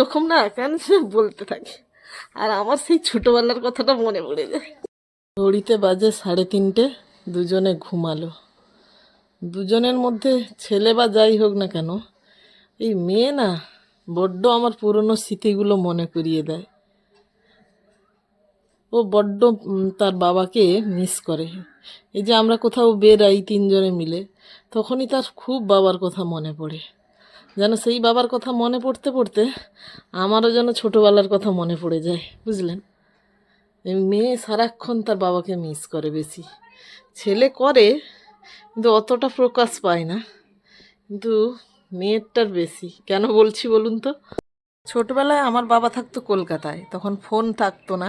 এরকম না কেন বলতে থাকে। আর আমার সেই ছোটবেলার কথাটা মনে পড়ে যায়। ঘড়িতে বাজে সাড়ে তিনটে, দুজনে ঘুমালো। দুজনের মধ্যে ছেলে বা যাই হোক না কেন, এই মেয়ে না বড্ড আমার পুরনো স্মৃতিগুলো মনে করিয়ে দেয়। ও বড্ড তার বাবাকে মিস করে। এই যে আমরা কোথাও বেরাই তিনজনে মিলে, তখনই তার খুব বাবার কথা মনে পড়ে। যেন সেই বাবার কথা মনে পড়তে পড়তে আমারও যেন ছোটোবেলার কথা মনে পড়ে যায়, বুঝলেন? মেয়ে সারাক্ষণ তার বাবাকে মিস করে বেশি। ছেলে করে, কিন্তু অতটা প্রকাশ পায় না। কিন্তু মেয়েরটার বেশি। কেন বলছি বলুন তো? ছোটবেলায় আমার বাবা থাকতো কলকাতায়, তখন ফোন থাকতো না।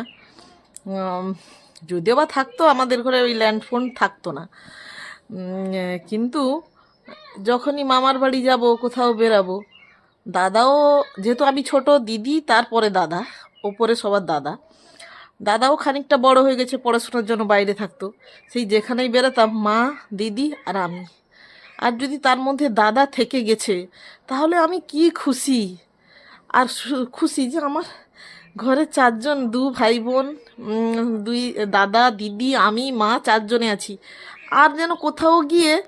যদিও বা থাকতো, আমাদের ঘরে ওই ল্যান্ড ফোন থাকতো না। কিন্তু যখনই মামার বাড়ি যাব, কোথাও বেরাবো দাদাও, যেহেতু আমি ছোট, দিদি, তারপরে দাদা, ওপরে সবার দাদা, দাদাও খানিকটা বড় হয়ে গেছে, পড়াশোনার জন্য বাইরে থাকতো, সেই যেখানেই বেরোতাম মা, দিদি আর আমি। আর যদি তার মধ্যে দাদা থেকে গেছে, তাহলে আমি কি খুশি? আর খুশি যে আমার ঘরে চারজন, দু ভাই বোন দুই দাদা, দিদি, আমি, মা, চারজনে আছি। আর যেন কোথাও গিয়ে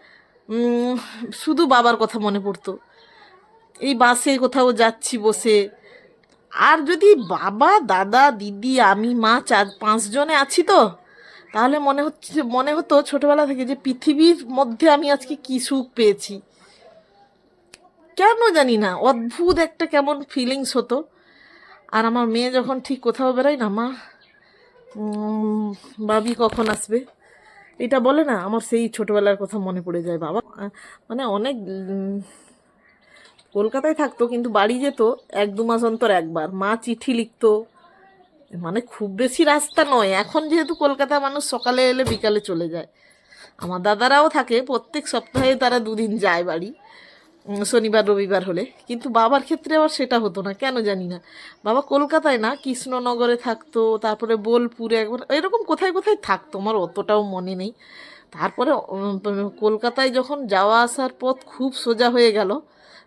শুধু বাবার কথা মনে পড়তো। এই বাসে কোথাও যাচ্ছি বসে। আর যদি বাবা, দাদা, দিদি, আমি, মা চার, পাঁচজনে আছি তো, তাহলে মনে হচ্ছে, মনে হতো ছোটবেলা থেকে যে পৃথিবীর মধ্যে আমি আজকে কি সুখ পেয়েছি। কেন জানি না, অদ্ভুত একটা কেমন ফিলিংস হতো। আর আমার মেয়ে যখন ঠিক কোথাও বেরোয় না, মা বাবি কখন আসবে? এটা বলে না, আমার সেই ছোটবেলার কথা মনে পড়ে যায়, বাবা। মানে অনেক কলকাতায় থাকতো, কিন্তু বাড়ি যেত এক দু মাস অন্তর একবার। মা চিঠি লিখতো মানে খুব বেশি রাস্তা নয়। এখন যেহেতু কলকাতা মানুষ সকালে এলে বিকালে চলে যায়। আমার দাদারাও থাকে, প্রত্যেক সপ্তাহে তারা দুদিন যায় বাড়ি। শনিবার, রবিবার হলে। কিন্তু বাবার ক্ষেত্রে আবার সেটা হতো না, কেন জানি না। বাবা কলকাতায় না, কৃষ্ণনগরে থাকতো, তারপরে বোলপুরে একবার, এরকম কোথায় কোথায় থাকতো আমার অতটাও মনে নেই। তারপরে কলকাতায় যখন যাওয়া আসার পথ খুব সোজা হয়ে গেল,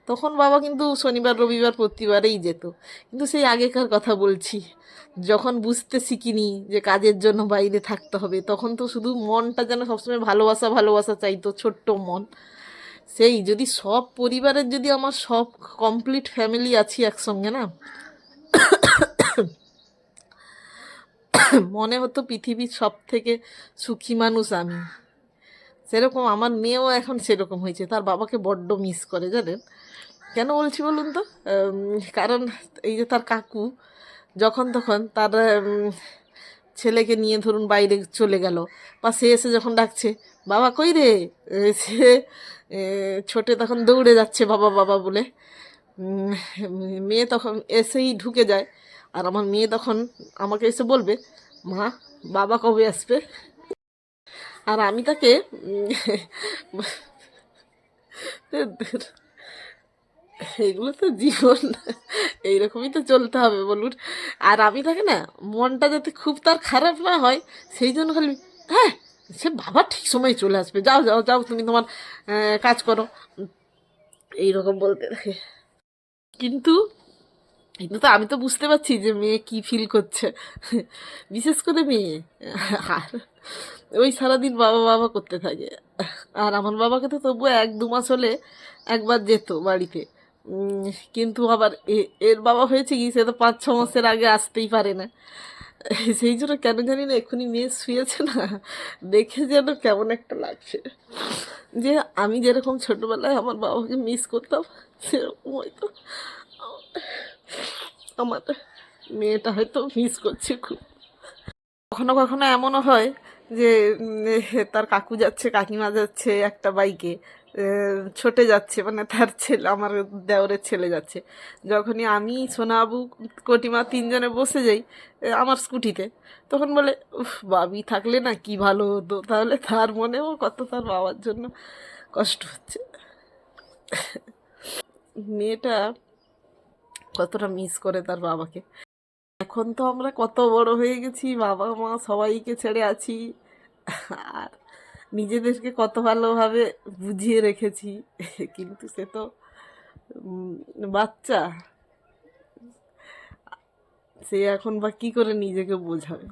তখন বাবা কিন্তু শনিবার, রবিবার প্রতিবারেই যেত। কিন্তু সেই আগেকার কথা বলছি, যখন বুঝতে শিখিনি যে কাজের জন্য বাইরে থাকতে হবে, তখন তো শুধু মনটা যেন সবসময় ভালোবাসা ভালোবাসা চাইতো, ছোট্ট মন। সেই, যদি সব পরিবারের যদি আমার সব কমপ্লিট ফ্যামিলি আছি একসঙ্গে, না? মনে হতো পৃথিবীর সব থেকে সুখী মানুষ আমি। সেরকম আমার মেয়েও এখন সেরকম হয়েছে, তার বাবাকে বড্ড মিস করে, জানেন? কেন বলছি বলুন তো? কারণ এই যে তার কাকু, যখন তখন তার ছেলেকে নিয়ে ধরুন বাইরে চলে গেল। বা সে এসে যখন ডাকছে, বাবা কই রে? সে ছোটে তখন দৌড়ে যাচ্ছে বাবা বাবা বলে। মেয়ে তখন এসেই ঢুকে যায়। আর আমার মেয়ে তখন আমাকে এসে বলবে, মা, বাবা কবে আসবে? আর আমি তাকে এগুলো তো জীবন। এইরকমই তো চলতে হবে বলুন। আর আমি থাকে না, মনটা যাতে খুব তার খারাপ না হয়, সেই জন্য খালি হ্যাঁ সে বাবা ঠিক সময় চলে আসবে। যাও যাও যাও, তুমি তোমার কাজ করো। এইরকম বলতে থাকে। কিন্তু কিন্তু তো আমি তো বুঝতে পারছি যে মেয়ে কি ফিল করছে। বিশেষ করে মেয়ে। আর ওই সারাদিন বাবা বাবা করতে থাকে। আর আমার বাবাকে তো তবুও এক দু মাস হলে একবার যেত বাড়িতে। কিন্তু আবার এর বাবা হয়েছে কি, সে তো পাঁচ, ছ মাসের আগে আসতেই পারে না। সেই জন্য কেন জানি না এক্ষুনি মেয়ে শুয়েছে না। দেখে যেন কেমন একটা লাগছে। যে আমি যেরকম ছোটবেলায় আমার বাবাকে মিস করতাম, সেরকম হয়তো আমার মেয়েটা হয়তো মিস করছে খুব। কখনো কখনো এমনও হয় যে তার কাকু যাচ্ছে, কাকিমা যাচ্ছে একটা বাইকে ছোটে যাচ্ছে মানে তার ছেলে, আমার দেওরের ছেলে যাচ্ছে। যখনই আমি, সোনাবু, কটিমা তিনজনে বসে যাই আমার স্কুটিতে, তখন বলে, উফ, বাবি থাকলে না কি ভালো হতো? তাহলে তার মনেও কত তার বাবার জন্য কষ্ট হচ্ছে। মেয়েটা কতটা মিস করে তার বাবাকে। এখন তো আমরা কত বড় হয়ে গেছি বাবা মা সবাইকে ছেড়ে আছি। আর নিজেদেরকে কত ভালোভাবে বুঝিয়ে রেখেছি, কিন্তু সে তো বাচ্চা। সে এখন বা কী করে নিজেকে বোঝাবে?